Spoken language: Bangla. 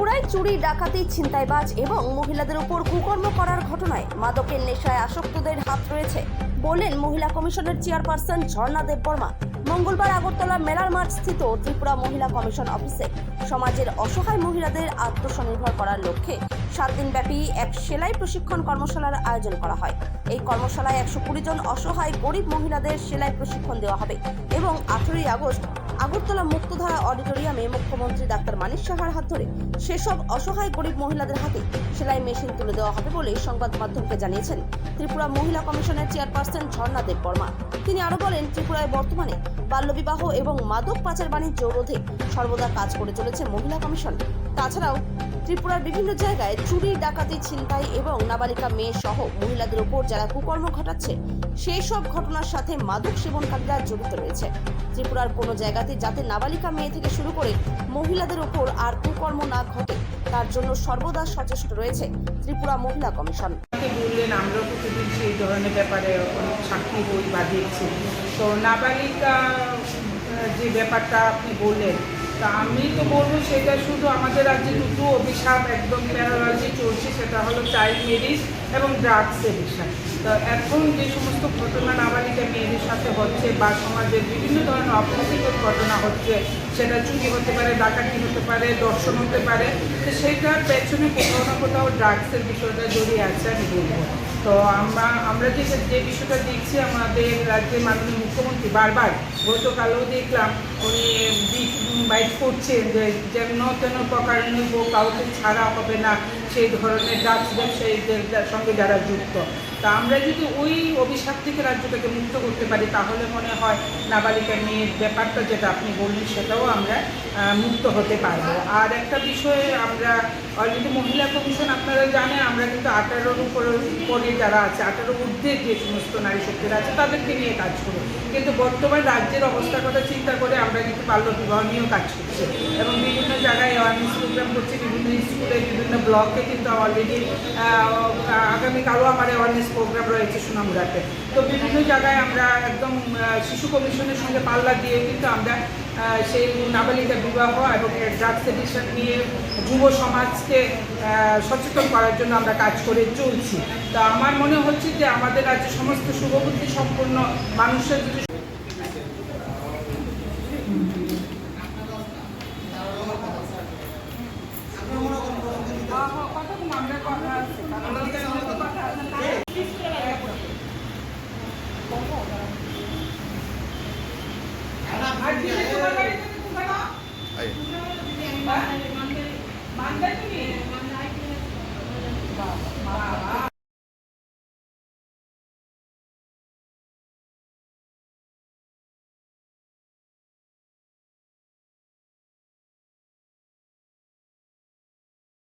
ত্রিপুরায় চুরি, ডাকাতি, ছিনতাইবাজ এবং মহিলাদের উপর কুকর্ম করার ঘটনায় মাদকের নেশায় আসক্তদের হাত রয়েছে বললেন মহিলা কমিশনের চেয়ারপারসন ঝর্ণা দেব বর্মা মঙ্গলবার আগরতলা মেলার মাঠ স্থিত ত্রিপুরা মহিলা কমিশন অফিসে সমাজের অসহায় মহিলাদের আত্মস্বনির্ভর করার লক্ষ্যে সাত দিনব্যাপী এক সেলাই প্রশিক্ষণ কর্মশালার আয়োজন করা হয়। এই কর্মশালায় একশো কুড়ি জন অসহায় গরিব মহিলাদের সেলাই প্রশিক্ষণ দেওয়া হবে এবং আঠেরোই আগস্ট আগরতলা মুক্তধারা অডিটোরিয়ামে মুখ্যমন্ত্রী ডাক্তার মানিক সাহার হাত ধরে সেসব অসহায় গরিব মহিলাদের হাতে সেলাই মেশিন তুলে দেওয়া হবে বলে সংবাদ মাধ্যমকে জানিয়েছেন। ত্রিপুরা মহিলা কমিশনের চেয়ারপারসন ঝর্ণা দেব বর্মা তিনি আরও বলেন, ত্রিপুরায় বর্তমানে বাল্যবিবাহ এবং মাদক পাচার বাণিজ্য রোধে সর্বদা কাজ করে চলেছে মহিলা কমিশন। তাছাড়াও, ত্রিপুরার বিভিন্ন জায়গায় চুরি, ডাকাতি, ছিনতাই এবং নাবালিকা মেয়ে সহ মহিলাদের উপর যারা কুকর্ম ঘটাচ্ছে, সেই সব ঘটনার সাথে মাদক সেবনকারীরা জড়িত রয়েছে। ত্রিপুরার কোনো জায়গাতে যাতে নাবালিকা মেয়ে থেকে শুরু করে মহিলাদের উপর আর কুকর্ম না ঘটে তার জন্য সর্বদা সচেষ্ট রয়েছে ত্রিপুরা মহিলা কমিশন। বললেন আমরা প্রতিদিন সেই ধরনের ব্যাপারে সাক্ষী হই বা দেখছি। তো নাবালিকা যে ব্যাপারটা আপনি বললেন, তা আমি তো বলব সেটা শুধু আমাদের রাজ্যে দুটো অভিশাপ একদম প্যারালজি চলছে, সেটা হলো চাইল্ড ম্যারেজ এবং ড্রাগসের বিষয় তো এখন যে সমস্ত ঘটনা নাবালিকা মেয়েদের সাথে হচ্ছে বা সমাজের বিভিন্ন ধরনের অপ্রীতিকর ঘটনা হচ্ছে, সেটা চুরি হতে পারে, ডাকাতি হতে পারে, দর্শন হতে পারে, তো সেটার পেছনে কোথাও না কোথাও ড্রাগসের বিষয়টা জড়িয়ে আছে আমি বলব। তো আমরা আমরা যে যে বিষয়টা দেখছি, আমাদের রাজ্যের মাননীয় মুখ্যমন্ত্রী বারবার গতকালও দেখলাম, উনি বাইট করছেন যে, যেন তেন প্রকারেণ কাউকে ছাড়া হবে না, সেই ধরনের ড্রাগস ব্যবসায়ীদের সঙ্গে যারা যুক্ত। তা আমরা যদি ওই অভিশাপ থেকে রাজ্যটাকে মুক্ত করতে পারি, তাহলে মনে হয় নাবালিকা মেয়ের ব্যাপারটা যেটা আপনি বললেন, সেটাও আমরা মুক্ত হতে পারব। আর একটা বিষয়ে আমরা অলরেডি মহিলা কমিশন আপনারা জানেন, আমরা কিন্তু আঠারোর উপরে যারা আছে আঠারো ঊর্ধ্বের যে সমস্ত নারী শক্তিরা আছে, তাদেরকে নিয়ে কাজ করি কিন্তু বর্তমান রাজ্যের অবস্থার কথা চিন্তা করে আমরা কিন্তু বাল্য বিবাহ নিয়েও কাজ করছি। এবং বিভিন্ন জায়গায় অ্যাওয়ারনেস প্রোগ্রাম করছি, বিভিন্ন স্কুলে, বিভিন্ন ব্লকে কিন্তু অলরেডি আগামীকালও আমার অ্যাওয়ারনেস প্রোগ্রাম রয়েছে সুনামুড়াতে তো বিভিন্ন জায়গায় আমরা একদম শিশু কমিশনের সঙ্গে পাল্লা দিয়ে কিন্তু আমরা সেই নাবালিকা বিবাহ এবং এর ড্রাগস এডিকশন নিয়ে যুব সমাজকে সচেতন করার জন্য আমরা কাজ করে চলছি। তো আমার মনে হচ্ছে যে আমাদের রাজ্যে সমস্ত শুভবুদ্ধি সম্পন্ন মানুষের যদি কথা হ্যাঁ?